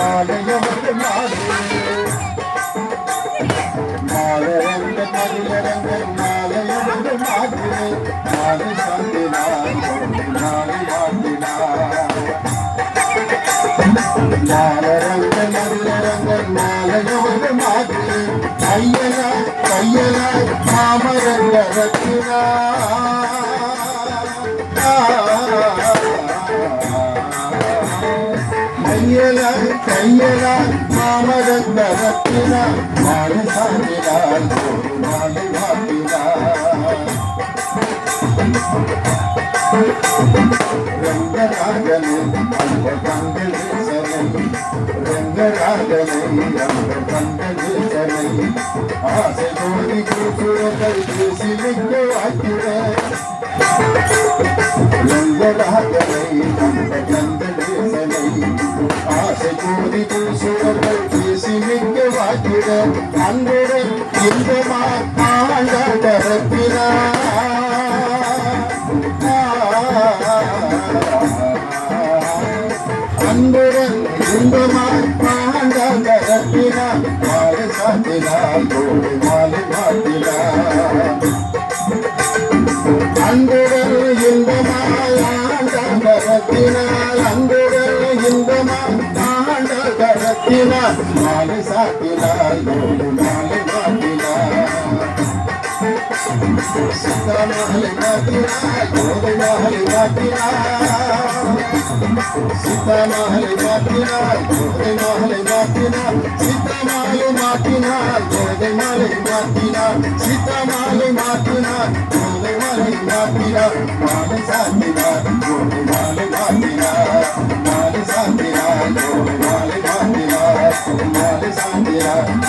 மாலைய வந்து மாறு மாலை வந்து மதியரங்க மாலைய வந்து மாமரங்க ரத்தினார் கையலால் கையலால் மாமரந்த ரத்தினால் மாறு சாமினால் மாலை மாற்றினார் ரங்கராகனே அந்த கந்தேசனை ரங்கராகனே அந்த கந்தேசனை ஆசை கோடி கூசுரங்கள் சிலிக்க வாக்கிட ஆசை கோடி கூசுரங்கள் சிலிக்க வாக்கிட அன்புடன் இன்பமா ஆண்ட கரப்பினார் அன்புடன் இன்பமாய் ஆண்டாங்க ரத்தினார் மாலை சாத்தினார் தோடு மாலை மாட்டினார் சீதாமலை மாட்டினார் கோதை மாலை மாட்டினார் சீதாமலை மாட்டினார் கோதை மாலை மாட்டினார் சீதாமலை மாட்டினார் கோதை மாலை மாட்டினார் சீதாமலை மாட்டினார் கோதை மாலை மாட்டினார் மாலை சாத்தினார் கோதை மாலை மாட்டினார் yeah.